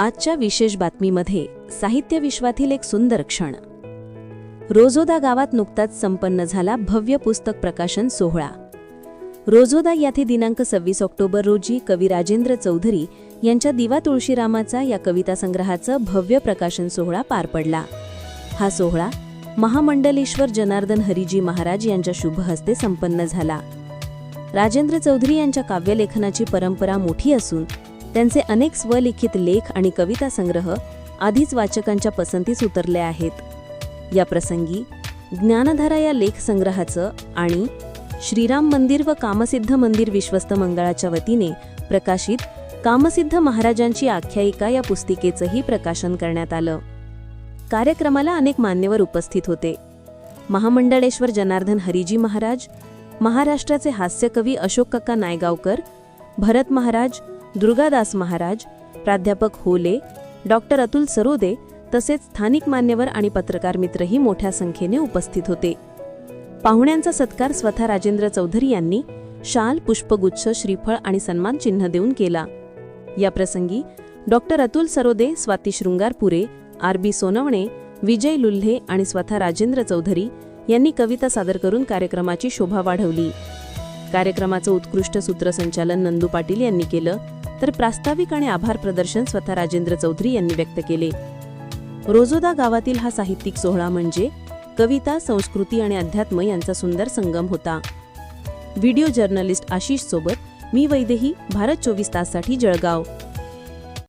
आजच्या विशेष बातमीमध्ये साहित्य विश्वातील एक सुंदर क्षण. रोजोदा गावात नुकताच संपन्न झाला भव्य पुस्तक प्रकाशन सोहळा. रोजोदा याथे दिनांक सव्वीस ऑक्टोबर रोजी कवी राजेंद्र चौधरी यांच्या दिवा तुळशीरामाचा या कविता संग्रहाचं भव्य प्रकाशन सोहळा पार पडला. हा सोहळा महामंडलेश्वर जनार्दन हरिजी महाराज यांच्या शुभ हस्ते संपन्न झाला. राजेंद्र चौधरी यांच्या काव्यलेखनाची परंपरा मोठी असून त्यांचे अनेक स्वलिखित लेख आणि कविता संग्रह आधीच वाचकांच्या पसंतीस उतरले आहेत. या प्रसंगी ज्ञानधारा या लेख संग्रहाचं आणि श्रीराम मंदिर व कामसिद्ध मंदिर विश्वस्त मंगळाच्या वतीने प्रकाशित कामसिद्ध महाराजांची आख्यायिका या पुस्तिकेचंही प्रकाशन करण्यात आलं. कार्यक्रमाला अनेक मान्यवर उपस्थित होते. महामंडळेश्वर जनार्दन हरिजी महाराज महाराष्ट्राचे हास्यकवी अशोक काका नायगावकर भरत महाराज दुर्गादास महाराज प्राध्यापक होले डॉक्टर अतुल सरोदे तसेच स्थानिक मान्यवर आणि पत्रकार मित्रही मोठ्या संख्येने उपस्थित होते. पाहुण्यांचा सत्कार स्वतः राजेंद्र चौधरी यांनी शाल पुष्पगुच्छ श्रीफळ आणि सन्मान चिन्ह देऊन केला. या प्रसंगी doctor Atul Sarode Swati Shringarpure R B Sonawane Vijay Lulhe आणि स्वतः राजेंद्र चौधरी यांनी कविता सादर करून कार्यक्रमाची शोभा वाढवली. कार्यक्रमाचं उत्कृष्ट सूत्रसंचालन नंदू पाटील यांनी केलं. तर प्रास्ताविक आणि आभार प्रदर्शन स्वतः राजेंद्र चौधरी यांनी व्यक्त केले. रोजोदा गावातील हा साहित्यिक सोहळा म्हणजे कविता संस्कृती आणि अध्यात्म यांचा सुंदर संगम होता. व्हिडिओ जर्नलिस्ट आशिष सोबत मी वैदेही भारत चोवीस ताससाठी जळगाव.